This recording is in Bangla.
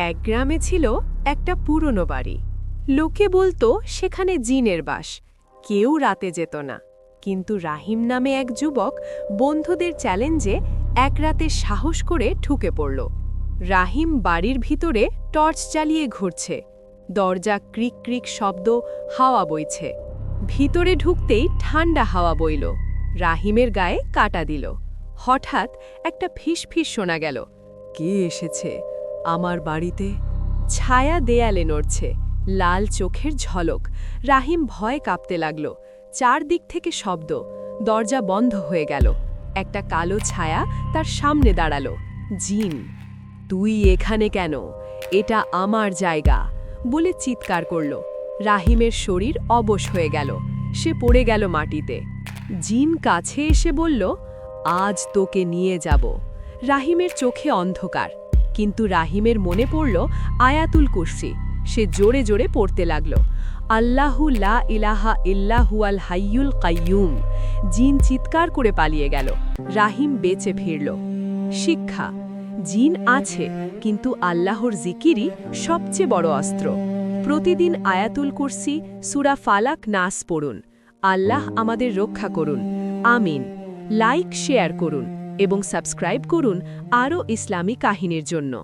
এক গ্রামে ছিল একটা পুরনো বাড়ি। লোকে বলতো, সেখানে জিনের বাস। কেউ রাতে যেত না। কিন্তু রাহিম নামে এক যুবক বন্ধুদের চ্যালেঞ্জে এক রাতে সাহস করে ঠুকে পড়ল। রাহিম বাড়ির ভিতরে টর্চ জ্বালিয়ে ঘুরছে। দরজা ক্রিক ক্রিক শব্দ, হাওয়া বইছে। ভিতরে ঢুকতেই ঠান্ডা হাওয়া বইল। রাহিমের গায়ে কাটা দিল। হঠাৎ একটা ফিস ফিস শোনা গেল। কে এসেছে? আমার বাড়িতে ছায়া দেয়ালে নড়ছে, লাল চোখের ঝলক। রাহিম ভয় কাঁপতে লাগল। চারদিক থেকে শব্দ। দরজা বন্ধ হয়ে গেল। একটা কালো ছায়া তার সামনে দাঁড়াল। জিন, তুই এখানে কেন? এটা আমার জায়গা। বলে চিৎকার করল। রাহিমের শরীর অবশ হয়ে গেল। সে পড়ে গেল মাটিতে। জিন কাছে এসে বলল, আজ তোকে নিয়ে যাব। রাহিমের চোখে অন্ধকার। কিন্তু রাহিমের মনে পড়ল আয়াতুল কুরসি। সে জোরে জোরে পড়তে লাগল। আল্লাহু লা ইলাহা ইল্লাহু আল হাইয়ুল কাইয়ুম। জিন চিৎকার করে পালিয়ে গেল। রাহিম বেঁচে ফিরল। শিক্ষা, জিন আছে, কিন্তু আল্লাহর জিকিরই সবচেয়ে বড় অস্ত্র। প্রতিদিন আয়াতুল কুরসি, সুরা ফালাক, নাস পড়ুন। আল্লাহ আমাদের রক্ষা করুন। আমিন। লাইক, শেয়ার করুন। এবং সাবস্ক্রাইব করুন আরও ইসলামী কাহিনীর জন্য।